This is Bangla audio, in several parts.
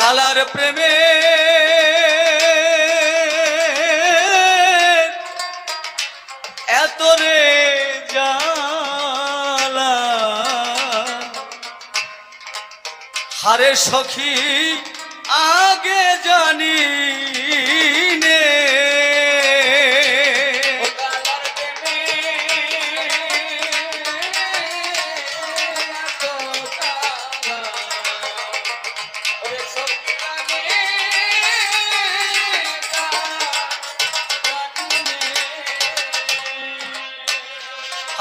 কালার প্রেমে। এত রে জালা হারে সখী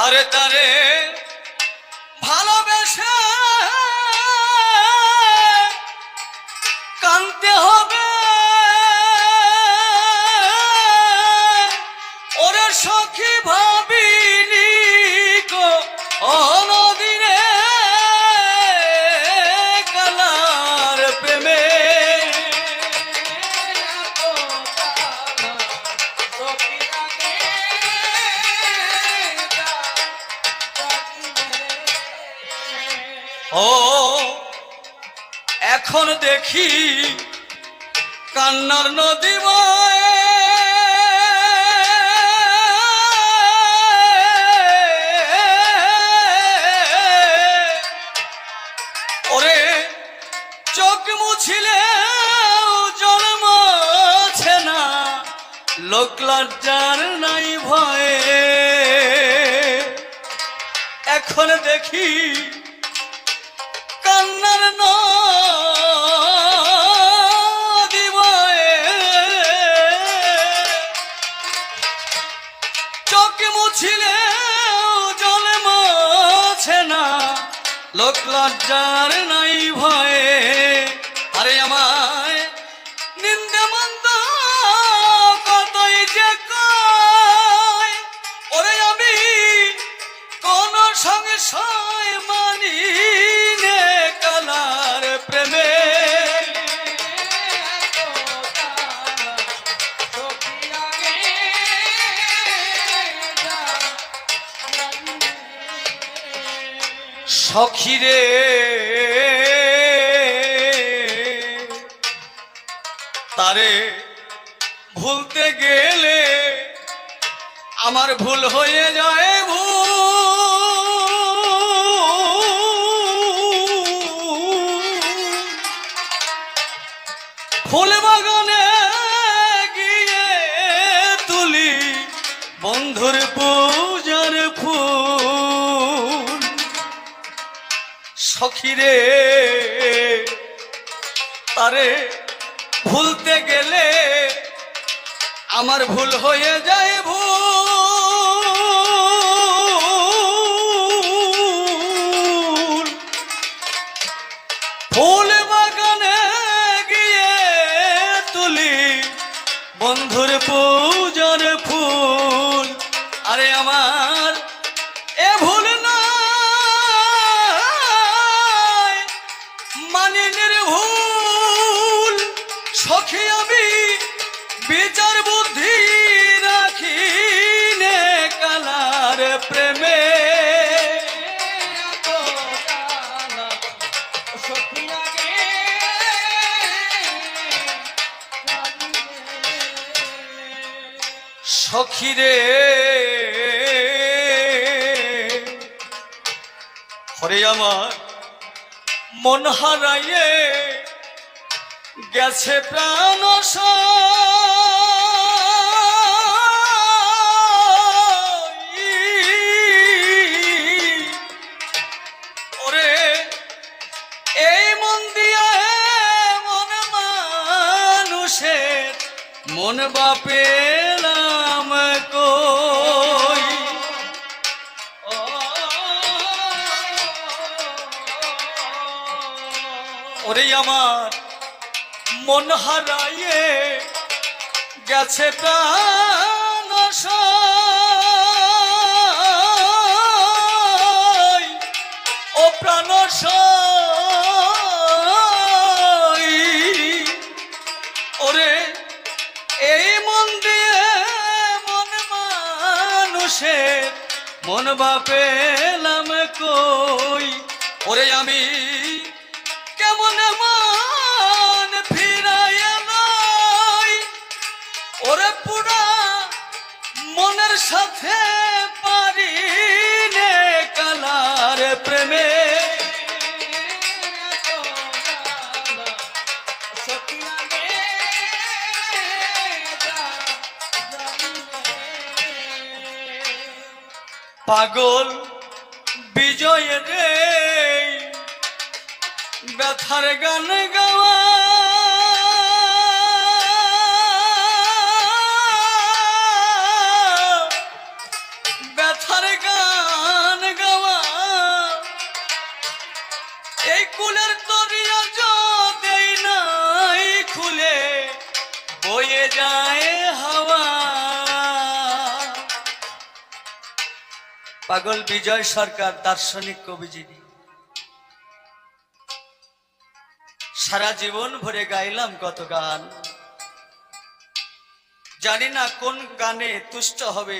আরে তারে ও, এখন দেখি কান্নার নদী। ওরে চোখ মুছিলে জন্মছে না, লোক লজ্জার নাই ভয়ে এখন দেখি চোখ মুছিলে জলে মোছে না। লোক লজ্জার নাই ভয়ে। আরে আমায় নিন্দে মন্দ সখিরে তারে ভুলতে গেলে আমার ভুল হয়ে যায়। সখিরে তারে ভুলতে গেলে আমার ভুল হয়ে যায় ভুল। ফুল বাগানে গিয়ে তুলি বন্ধুর পূজার ফুল। আরে আমার সখিরে হরে আমার মন হারাইয়ে গেছে প্রাণ। ওরে এই মন মন বাপেলাম ওরে আমার মন হারাইয়ে গেছে ও প্রাণ ওরে এই মন দিয়ে মন মানুষের মন বাপেলাম কই? ওরে আমি পাগল বিজয় রে ব্যথার গান গাওয়া যায় হাওয়া। পাগল বিজয় সরকার, দার্শনিক কবি সারা জীবন ভরে গাইলাম কত গান। জানি না কোন গানে তুষ্ট হবে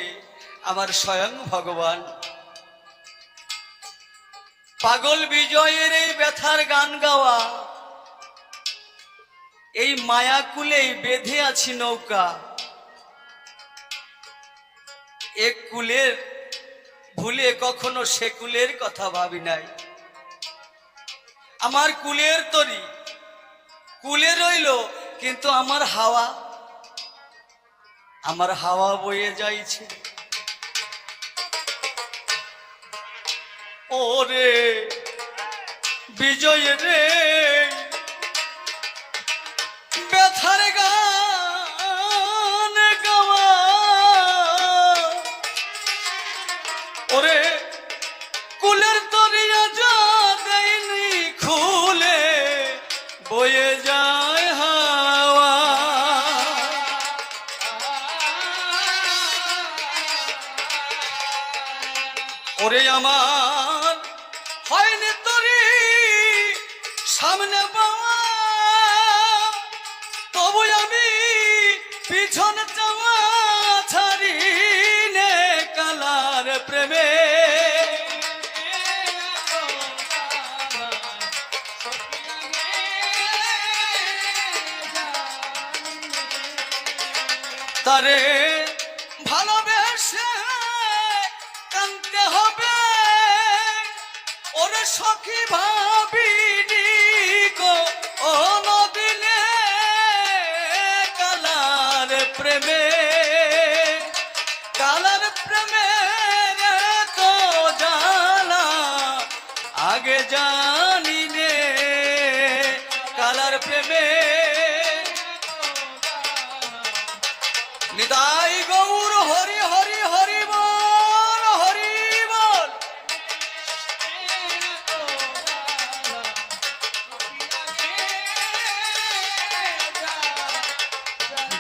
আমার স্বয়ং ভগবান। পাগল বিজয়ের এই ব্যথার গান গাওয়া এই মায়াকুলেই বেঁধে আছি নৌকা। এক কুলের ভুলে কখনো সে কুলের কথা ভাবি নাই। আমার কুলের তরি, কুলে রইল, কিন্তু আমার হাওয়া আমার হাওয়া বয়ে যাইছে। ওরে, বিজয় রে। ওরে আমার, হয়নি তরি সামনে পাওয়া। তবু আমি পিছন চাওয়া ছাড়ি নে কালার প্রেমে। তারে ভালোবেসে কানতে ওরে সখী ভাবিনি গো। প্রেমে কালার প্রেমে তো জানা আগে জানি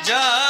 যা